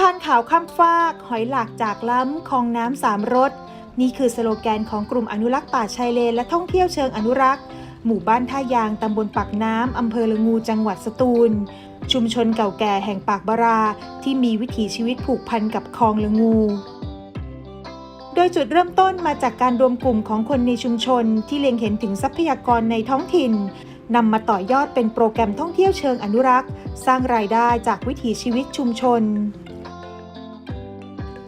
พันขาวข้ามฟากหอยหลากจากล้ำคลองน้ำสามรสนี่คือสโลแกนของกลุ่มอนุรักษ์ป่าชายเลนและท่องเที่ยวเชิงอนุรักษ์ หมู่บ้านท่ายางตำบลปากน้ำอำเภอละงูจังหวัดสตูล ชุมชนเก่าแก่แห่งปากบาราที่มีวิถีชีวิตผูกพันกับคลองละงู โดยจุดเริ่มต้นมาจากการรวมกลุ่มของคนในชุมชนที่เล็งเห็นถึงทรัพยากรในท้องถิ่นนำมาต่อยอดเป็นโปรแกรมท่องเที่ยวเชิงอนุรักษ์ สร้างรายได้จากวิถีชีวิตชุมชน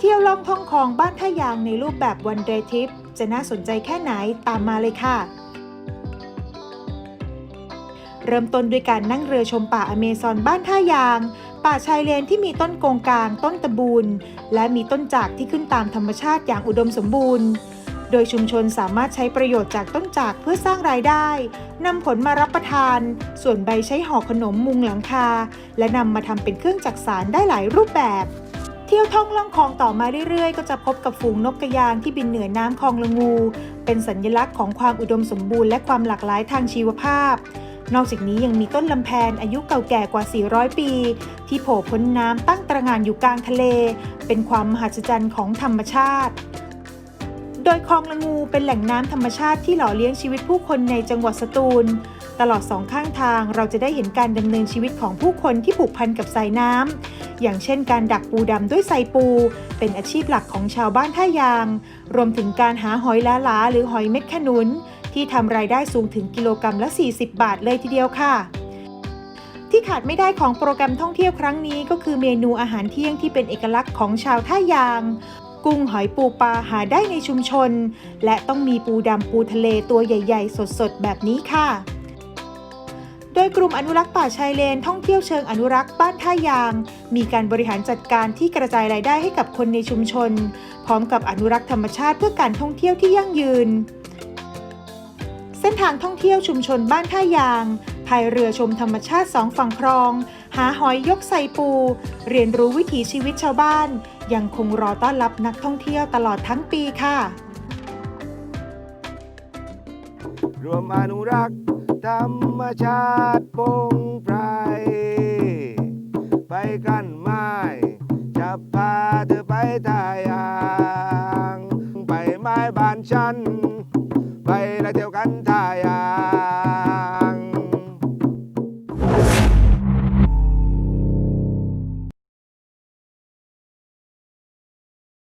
เที่ยวล่องท่องคลองบ้านท่ายางในรูปแบบวันเดย์ทริปจะน่าสนใจแค่ไหนตามมาเลยค่ะ เริ่มต้นด้วยการนั่งเรือชมป่าอเมซอนบ้านท่ายาง ป่าชายเลนที่มีต้นโกงกลาง ต้นตะบูนและมีต้นจากที่ขึ้นตามธรรมชาติอย่างอุดมสมบูรณ์ โดยชุมชนสามารถใช้ประโยชน์จากต้นจากเพื่อสร้างรายได้นำผลมารับประทาน ส่วนใบใช้ห่อขนมมุงหลังคา และนำมาทำเป็นเครื่องจักสารได้หลายรูปแบบ ที่ยวท่องล่องคลองต่อมาเรื่อยๆ ก็จะพบกับฝูงนกกระยางที่บินเหนือน้ำคลองละงู เป็นสัญลักษณ์ของความอุดมสมบูรณ์และความหลากหลายทางชีวภาพ นอกจากนี้ยังมีต้นลำแพนอายุเก่าแก่กว่า 400 ปี ที่โผล่พ้นน้ำตั้งตระหง่านอยู่กลางทะเล เป็นความมหัศจรรย์ของธรรมชาติ โดยคลองละงูเป็นแหล่งน้ำธรรมชาติที่หล่อเลี้ยงชีวิตผู้คนในจังหวัดสตูล ตลอดสองข้างทางเราจะได้เห็นการดำเนินชีวิตของผู้คนที่ผูกพันกับสายน้ำ อย่างเช่นการดักปูดำด้วยไซปู เป็นอาชีพหลักของชาวบ้านท่ายาง รวมถึงการหาหอยล้าหลาหรือหอยเม็ดขนุน ที่ทำรายได้สูงถึงกิโลกรรัมละ 40 บาทเลยทีเดียวค่ะที่ขาดไม่ได้ของโปรแกรมท่องเที่ยวครั้งนี้ก็คือเมนูอาหารเที่ยงที่เป็นเอกลักษณ์ของชาวท่ายาง กุ้งหอยปูปลาหาได้ในชุมชน และต้องมีปูดำปูทะเลตัวใหญ่ ๆ สดๆ แบบนี้ค่ะ โดยกลุ่มอนุรักษ์ป่าชายเลนท่องเที่ยวเชิงอนุรักษ์บ้านท่ายาง มีการบริหารจัดการที่กระจายรายได้ให้กับคนในชุมชน พร้อมกับอนุรักษ์ธรรมชาติเพื่อการท่องเที่ยวที่ยั่งยืน เส้นทางท่องเที่ยวชุมชนบ้านท่ายางพายเรือชมธรรมชาติสองฝั่งคลอง หาหอยยกไซปู เรียนรู้วิถีชีวิตชาวบ้าน ยังคงรอต้อนรับนักท่องเที่ยวตลอดทั้งปีค่ะ รวมอนุรักษ์ ธรรมชาติปงไพรไปกันไม้จะพาเธอไปทายางไปไม้บ้านฉัน ไปและเที่ยวกันทายา